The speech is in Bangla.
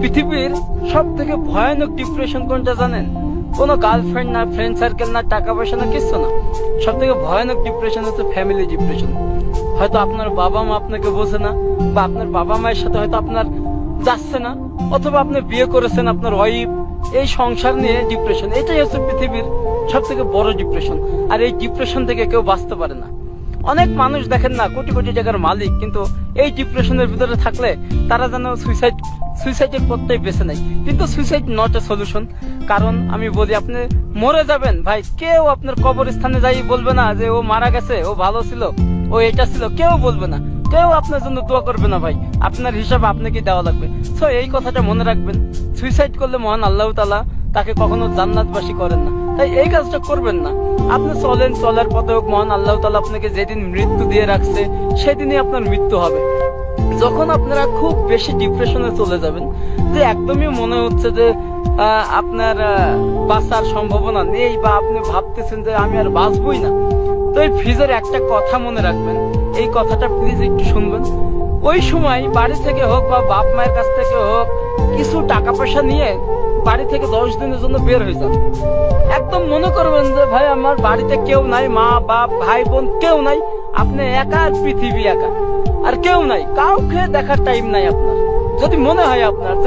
পৃথিবীর সব থেকে ভয়ানক ডিপ্রেশন কোনটা জানেন? কোনো গার্লফ্রেন্ড না ফ্রেন্ড সার্কেল না টাকা পয়সা, না কিছু না। সব থেকে ভয়ানক ডিপ্রেশন হচ্ছে ফ্যামিলি ডিপ্রেশন হয়তো আপনার বাবা মা আপনাকে বোঝে না, বা আপনার বাবা মায়ের সাথে হয়তো আপনার যাচ্ছে না, অথবা আপনি বিয়ে করেছেন আপনার ওয়াইফ এই সংসার নিয়ে ডিপ্রেশন এটাই হচ্ছে পৃথিবীর সব থেকে বড় ডিপ্রেশন আর এই ডিপ্রেশন থেকে কেউ বাঁচতে পারে না। অনেক মানুষ দেখেন না, কোটি কোটি টাকার মালিক, কিন্তু এই ডিপ্রেশনের ভিতরে থাকলে তারা যেন সুইসাইড, সুইসাইডের পথটাই বেছে নেয়। কিন্তু সুইসাইড নট এ সলিউশন কারণ আমি বলি আপনি মরে যাবেন। ভাই, কেউ আপনার কবরস্থানে যাই বলবে না যে ও মারা গেছে, ও ভালো ছিল, ও এটা ছিল, কেউ বলবে না। কেউ আপনার জন্য দোয়া করবে না ভাই, আপনার হিসাব আপনাকে দেওয়া লাগবে। সো এই কথাটা মনে রাখবেন, সুইসাইড করলে মহান আল্লাহ তালা তাকে কখনো জান্নাতবাসী করেন না। তাই এই কাজটা করবেন না। আপনি চলেন, চলার পথে হোক, মহান আল্লাহ তালা আপনাকে যেদিন মৃত্যু দিয়ে রাখছে, সেদিনই আপনার মৃত্যু হবে। যখন আপনারা খুব বেশি ডিপ্রেশনে চলে যাবেন, যে একদমই মনে হচ্ছে যে আপনার বাঁচার সম্ভাবনা নেই বা আপনি ভাবতেছেন যে আমি আর বাঁচবই না। তো এই ফ্রিজের একটা কথা মনে রাখবেন, এই কথাটা প্লিজ একটু শুনবেন। ওই সময় বাড়ি থেকে হোক বা বাপ মায়ের কাছ থেকে হোক, কিছু টাকা পয়সা নিয়ে বাড়ি থেকে দশ দিনের জন্য বের হয়ে যান। একদম মনে করবেন যে, ভাই, আমার বাড়িতে কেউ নাই, মা, বাপ, ভাই, বোন কেউ নাই। আপনি একা পৃথিবী একা। আর কেউ নাই। কাউকে দেখার টাইম নাই আপনার। যদি মনে হয় আপনার